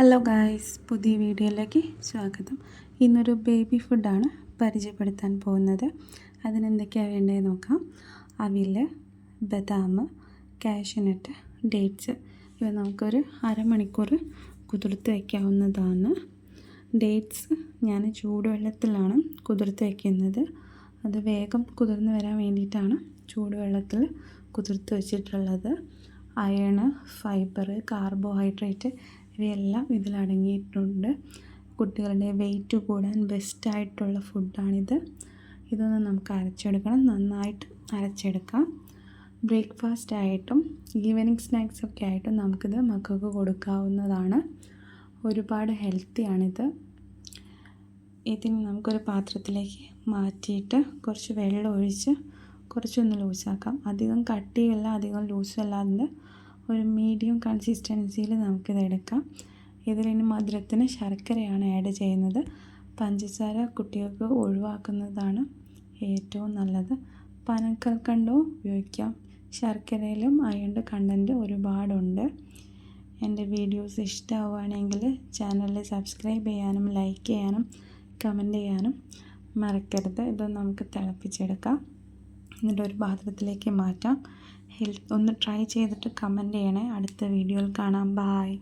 Hello guys പുതിയ വീഡിയോയിലേക്ക് സ്വാഗതം. ഇന്നൊരു ബേബി ഫുഡാണ് പരിചയപ്പെടുത്താൻ പോകുന്നത്. അതിനെന്തൊക്കെയാണ് വേണ്ടത് നോക്കാം. അവിൽ ബദാം കാഷ്യൂനട്ട് ഡേറ്റ്സ്. ഇവ നമുക്കൊരു അരമണിക്കൂർ കുതിർത്ത് വയ്ക്കാവുന്നതാണ് ഡേറ്റ്സ് ഞാൻ ചൂടുവെള്ളത്തിലാണ് കുതിർത്ത് വയ്ക്കുന്നത് അത് വേഗം കുതിർന്ന് വരാൻ വേണ്ടിയിട്ടാണ് ചൂടുവെള്ളത്തിൽ കുതിർത്ത് വെച്ചിട്ടുള്ളത്. അയണ് ഫൈബർ കാർബോഹൈഡ്രേറ്റ് ഇവയെല്ലാം ഇതിലടങ്ങിയിട്ടുണ്ട് കുട്ടികളുടെ വെയിറ്റ് കൂടാൻ ബെസ്റ്റായിട്ടുള്ള ഫുഡാണിത് ഇതൊന്ന് നമുക്ക് അരച്ചെടുക്കണം. നന്നായിട്ട് അരച്ചെടുക്കാം. ബ്രേക്ക്ഫാസ്റ്റ് ആയിട്ടും ഈവനിങ് സ്നാക്സ് ഒക്കെ ആയിട്ടും നമുക്കിത് മക്കൾക്ക് കൊടുക്കാവുന്നതാണ്. ഒരുപാട് ഹെൽത്തിയാണിത് ഇതിന് നമുക്കൊരു പാത്രത്തിലേക്ക് മാറ്റിയിട്ട് കുറച്ച് വെള്ളം ഒഴിച്ച് കുറച്ചൊന്ന് ലൂസാക്കാം അധികം കട്ടിയല്ല അധികം ലൂസല്ലാതെ ഒരു മീഡിയം കൺസിസ്റ്റൻസിയിൽ നമുക്കിത് എടുക്കാം. ഇതിലിനി മധുരത്തിന് ശർക്കരയാണ് ആഡ് ചെയ്യുന്നത്. പഞ്ചസാര കുട്ടികൾക്ക് ഒഴിവാക്കുന്നതാണ് ഏറ്റവും നല്ലത്. പനക്കൽക്കണ്ടവും ഉപയോഗിക്കാം. ശർക്കരയിലും അയണ്ട് കണ്ടന്റ് ഒരുപാടുണ്ട്. എന്റെ വീഡിയോസ് ഇഷ്ടമാവുകയാണെങ്കിൽ ചാനലിൽ സബ്സ്ക്രൈബ് ചെയ്യാനും ലൈക്ക് ചെയ്യാനും കമന്റ് ചെയ്യാനും മറക്കരുത്. ഇത് നമുക്ക് തിളപ്പിച്ചെടുക്കാം. എന്നിട്ട് ഒരു പാത്രത്തിലേക്ക് മാറ്റാം. ഹെൽത്ത് ഒന്ന് ട്രൈ ചെയ്തിട്ട് കമന്റ് ചെയ്യണേ. അടുത്ത വീഡിയോയിൽ കാണാം. ബായ്